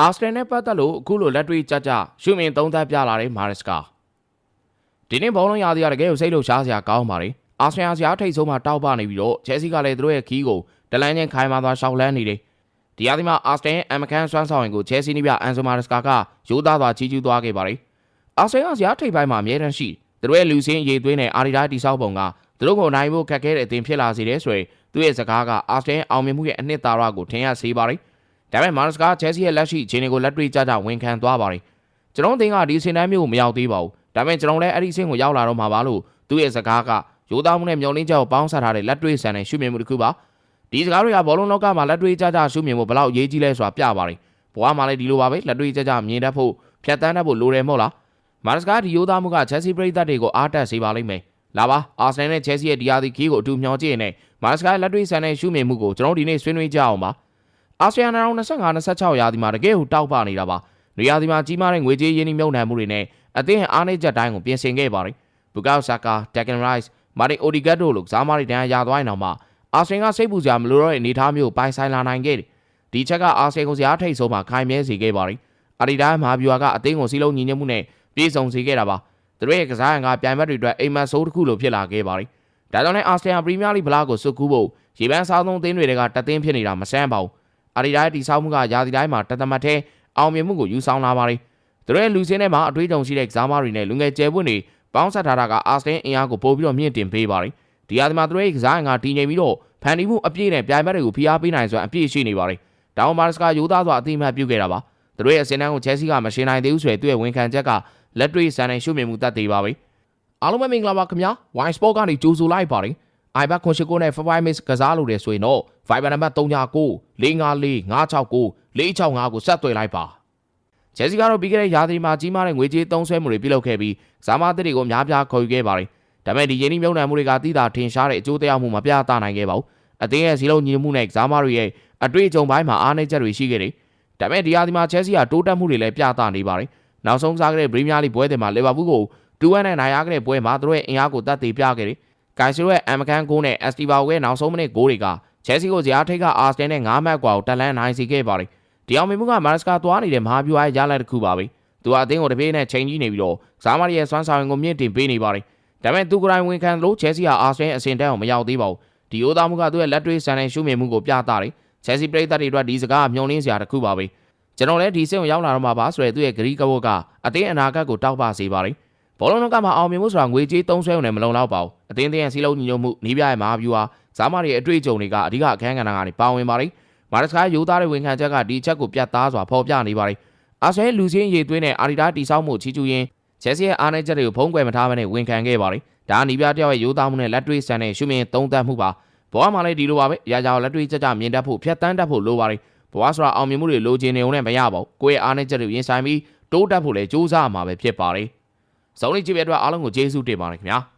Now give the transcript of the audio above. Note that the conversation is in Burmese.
အာစတန်နဲ့ပတ်သက်လို့အခုလိုလက်တွေ့ကြကြရှုမြင်သုံးသပ်ပြလာတဲ့မာရက်စကာဒီနေ့ဘောလုံးရာသီကတကယ်ကိုစိတ်လှုပ်ရှားစရာကောင်းပါတယ်အာစတန်အာဆီယာထိတ်ဆုံးမှာတောက်ပနေပြီးတော့ချဲစီကလည်းသူတို့ရဲ့ခီးကိုတလန်းချင်းခိုင်မာသွားရှောက်လန်းနေတယ်ဒီရာသီမှာအာစတန်ရဲ့အမကန်ဆွမ်းဆောင်ရင်ကိုချဲစီနီးပြအန်ဆိုမာရက်စကာကရိုးသားစွာချီးကျူးသွားခဲ့ပါတယ်အာစတန်အာဆီယာထိတ်ပိုင်းမှာအမြဲတမ်းရှိသူတို့ရဲ့လူစင်းရေသွင်းတဲ့အာရီဒါတိဆောက်ပုံကသူတို့ကိုနိုင်ဖို့ခက်ခဲတဲ့အသင်ဖြစ်လာစေတယ်ဆိုရင်သူ့ရဲ့စကားကအာစတန်အောင်မြင်မှုရဲ့အနှစ်သာရကိုထင်ရစေပါတယ် ဒါပေမဲ့မာရက်စကာချဲစီရဲ့လက်ရှိခြေနေကိုလက်တွေ့ကြကြဝန်ခံသွားပါတယ်ကျွန်တော်တင်ကဒီစင်တန်းမျိုးကိုမရောက်သေးပါဘူးဒါပေမဲ့ကျွန်တော်လည်းအဲ့ဒီစင်ကိုရောက်လာတော့မှာပါလို့သူ့ရဲ့စကားကရိုးသားမှုနဲ့မျောလင်းချက်ကိုပေါင်းစပ်ထားတဲ့လက်တွေ့ဆန်တဲ့ရှုမြင်မှုတစ်ခုပါဒီစကားတွေကဘောလုံးလောကမှာလက်တွေ့ကြကြရှုမြင်ဖို့ဘယ်လောက်အရေးကြီးလဲဆိုတာပြပါတယ်ဘဝမှာလည်းဒီလိုပါပဲလက်တွေ့ကြကြမြင်တတ်ဖို့ဖြတ်တန်းတတ်ဖို့လိုတယ်မဟုတ်လားမာရက်စကာဒီရိုးသားမှုကချက်စီပရိသတ်တွေကိုအားတက်စေပါလိမ့်မယ်လာပါအာဆန်နဲ့ချက်စီရဲ့ဒီယာဒီခီးကိုအတူမျှော်ကြည့်နေမာရက်စကာလက်တွေ့ဆန်တဲ့ရှုမြင်မှုကိုကျွန်တော်ဒီနေ့ဆွေးနွေးကြအောင်ပါ အာဆီယံနိုင်ငံ25 26ရာသီမှာတကယ်ကိုတောက်ပနေတာပါနေရာဒီမှာကြီးမားတဲ့ငွေကြေးရင်းနှီးမြှုပ်နှံမှုတွေနဲ့အသင်းအားနည်းချက်တိုင်းကိုပြင်ဆင်ခဲ့ပါတယ်ဘူကောက်ဆာကာတက်ကန်ရိုက်စ်မာရီအိုဒီဂတ်တို့လိုကစားမတွေတန်းရသွားရင်တော့မှအာဆင်ကစိတ်ပူစရာမလိုတော့တဲ့အနေအထားမျိုးပိုင်ဆိုင်လာနိုင်ခဲ့တယ်ဒီချက်ကအာဆင်ကိုစရာထိတ်ဆုံးမှာခိုင်မြဲစေခဲ့ပါတယ်အာဒီဒါမာဘီယွာကအသင်းကိုစီးလုံးညီညွတ်မှုနဲ့ပြေဆုံးစေခဲ့တာပါသူတို့ရဲ့ကစားရန်ကပြိုင်ဘက်တွေအတွက်အိမ်မက်ဆိုးတစ်ခုလိုဖြစ်လာခဲ့ပါတယ်ဒါကြောင့်လည်းအာစတန်ပရီးမီးယားလိဘလာကိုစွတ်ကူးဖို့ရေပန်းစားသုံးသင်းတွေကတသင်းဖြစ်နေတာမဆန်းပါဘူး အာဒီဒါရဲ့တိဆောက်မှုကယာဒီတိုင်းမှာတသမတ်ထဲအောင်မြင်မှုကိုယူဆောင်လာပါတယ်သူတို့ရဲ့လူစင်းထဲမှာအတွေးကြုံရှိတဲ့ကစားမတွေနဲ့လူငယ်ကျယ်ပွင့်တွေပေါင်းဆက်ထားတာကအာစတန်အင်အားကိုပို့ပြီးတော့မြင့်တင်ပေးပါတယ်ဒီအသမားသူတို့ရဲ့ကစားရန်ကတည်ငြိမ်ပြီးတော့ဖန်တီးမှုအပြည့်နဲ့ပြိုင်ဘက်တွေကိုဖိအားပေးနိုင်စွာအပြည့်ရှိနေပါတယ်တောင်မာစကာယူသားစွာအတိအမှတ်ပြုခဲ့တာပါသူတို့ရဲ့အစင်းတန်းကိုချဲစီကမရှင်းနိုင်သေးဘူးဆိုရင်သူ့ရဲ့ဝန်ခံချက်ကလက်တွေ့စံနိုင်ရှုမြင်မှုတတ်သေးပါပဲအားလုံးပဲမင်္ဂလာပါခင်ဗျာ Wine Sport ကနေကြိုဆိုလိုက်ပါတယ် iBet ခွန်ရှိကိုနဲ့ Five Mix ကစားလို့တယ်ဆိုရင်တော့ Viber နံပါတ်39 454 569 465ကိုဆက်သွယ်လိုက်ပါချဲစီကတော့ပြီးခဲ့တဲ့ရာသီမှာကြီးမားတဲ့ငွေကြေးသုံးစွဲမှုတွေပြုလုပ်ခဲ့ပြီးကစားမသစ်တွေကိုများပြားခေါ်ယူခဲ့ပါတယ်ဒါပေမဲ့ဒီရင်းနှီးမြှုပ်နှံမှုတွေကတိတာထင်ရှားတဲ့အကျိုးသက်ရောက်မှုမပြသနိုင်ခဲ့ပါဘူးအသင်းရဲ့စီလုံးညီမှုနဲ့ကစားမတွေရဲ့အတွေ့အကြုံပိုင်းမှာအားနည်းချက်တွေရှိခဲ့တယ်ဒါပေမဲ့ဒီရာသီမှာချဲစီကတိုးတက်မှုတွေလည်းပြသနေပါတယ်နောက်ဆုံးစားခဲ့တဲ့ပရီးမီးယားလိပွဲတွေမှာလီဗာပူးကို2-1နဲ့နိုင်ရခဲ့တဲ့ပွဲမှာသူတို့ရဲ့အင်အားကိုတတ်သိပြခဲ့တယ်။ ဂိုင်ဆီရိုရဲ့အမ်မကန်ဂိုးနဲ့အက်စတီဘာကိုရဲ့နောက်ဆုံးမိနစ်ဂိုးတွေကချဲလ်ဆီကိုဇယားထိတ်ကအာစတန်နဲ့9မှတ်ကွာကိုတက်လန်းနိုင်စေခဲ့ပါတယ်။ဒီအောင်မြင်မှုကမာရစကာသွားနေတဲ့မဟာဗျူဟာရဲ့ရလဒ်တစ်ခုပါပဲ။သူကအသင်းကိုတစ်ပြေးနဲ့ချိန်ကြီးနေပြီးတော့စာမာရီရဲ့စွမ်းဆောင်ကိုမြင့်တင်ပေးနေပါတယ်။ဒါပေမဲ့သူကိုယ်တိုင်ဝန်ခံလို့ချဲလ်ဆီဟာအာစတန်အဆင့်တန်းကိုမရောက်သေးပါဘူး။ဒီဥသားမှုကသူ့ရဲ့လက်တွေးစံတဲ့ရှုမြင်မှုကိုပြသတယ်။ချဲလ်ဆီပရိသတ်တွေအတွက်ဒီစကားမျှော်လင့်စရာတစ်ခုပါပဲ။ကျွန်တော်လည်းဒီစိတ်ကိုရောက်လာတော့မှာပါဆိုတဲ့သူ့ရဲ့ဂရီးကဘော့ကအသင်းအနာဂတ်ကိုတောက်ပစေပါတယ်။ဘောလုံးကမှအောင်မြင်မှုဆိုတာငွေကြေးသုံးဆွဲုံနဲ့မလုံလောက်ပါဘူး အသင်းသေးရဲ့စီးလုံးညီညွတ်မှုနီးပြရဲ့မဟာဗျူဟာဇာမာတွေရဲ့အတွေ့အကြုံတွေကအဓိကအခန်းကဏ္ဍကနေပါဝင်ပါတယ်။မာရစကားယူသားတဲ့ဝန်ခံချက်ကဒီချက်ကိုပြတ်သားစွာဖော်ပြနေပါတယ်။အာဆယ်လူစင်းရေသွင်းတဲ့အာရီဒါတီဆောက်မှုချီကျူးရင်းချက်စီရဲ့အားနည်းချက်တွေကိုဖုံးကွယ်မထားဘဲနဲ့ဝန်ခံခဲ့ပါတယ်။ဒါနီးပြတယောက်ရဲ့ယူသားမှုနဲ့လက်တွေ့ဆန်တဲ့ရှုမြင်သုံးသပ်မှုပါ။ဘဝမှာလည်းဒီလိုပါပဲ။ရာကြောင်လက်တွေ့ချက်ကြမြင်တတ်ဖို့ဖြတ်တန်းတတ်ဖို့လိုပါတယ်။ဘဝဆိုတာအောင်မြင်မှုတွေလိုချင်နေုံနဲ့မရပါဘူး။ကိုယ့်ရဲ့အားနည်းချက်တွေရင်ဆိုင်ပြီးတိုးတက်ဖို့လည်းကြိုးစားမှာပဲဖြစ်ပါတယ်။စုံလေးကြည့်ပြတဲ့အတွက်အားလုံးကိုကျေးဇူးတင်ပါတယ်ခင်ဗျာ။